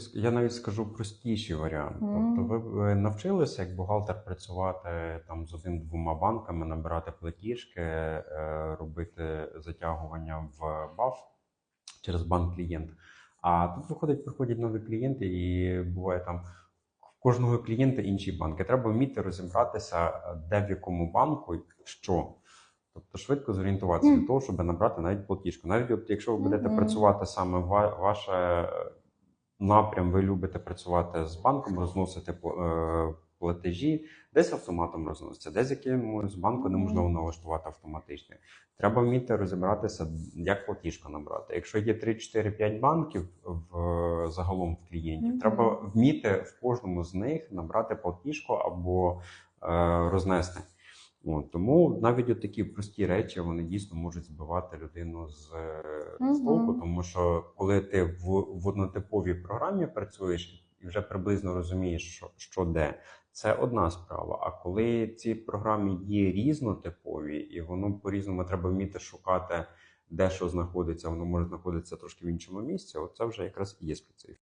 тобі я навіть скажу простіший варіант. Мгм. Тобто, ви б навчилися як бухгалтер працювати там з одним-двома банками, набирати платіжки, е, робити затягування в БАФ через банк клієнт. А тут виходить, приходять нові клієнти, і буває там в кожного клієнта інші банки. Треба вміти розібратися, е, де в якому банку що. Тобто швидко зорієнтуватися Мгм. для того, щоб набрати навіть платіжку. Навіть от, якщо ви будете Мгм. працювати саме ва- ваше е, напрям, ви любите працювати з банком, розносити е, платежі, десь автоматом розноситься, десь якимось банку неможливо налаштувати автоматично. Треба вміти розібратися, як платіжку набрати. Якщо є 3, 4, 5 банків в загалом в клієнтів, Мгм. треба вміти в кожному з них набрати платіжку або е, рознести. От, тому навіть от такі прості речі вони дійсно можуть збивати людину з, е, толку, тому що коли ти в, в однотиповій програмі працюєш і вже приблизно розумієш, що, що де, це одна справа. А коли ці програми є різнотипові, і воно по-різному треба вміти шукати, де що знаходиться, воно може знаходитися трошки в іншому місці. Оце вже якраз і є специфіка.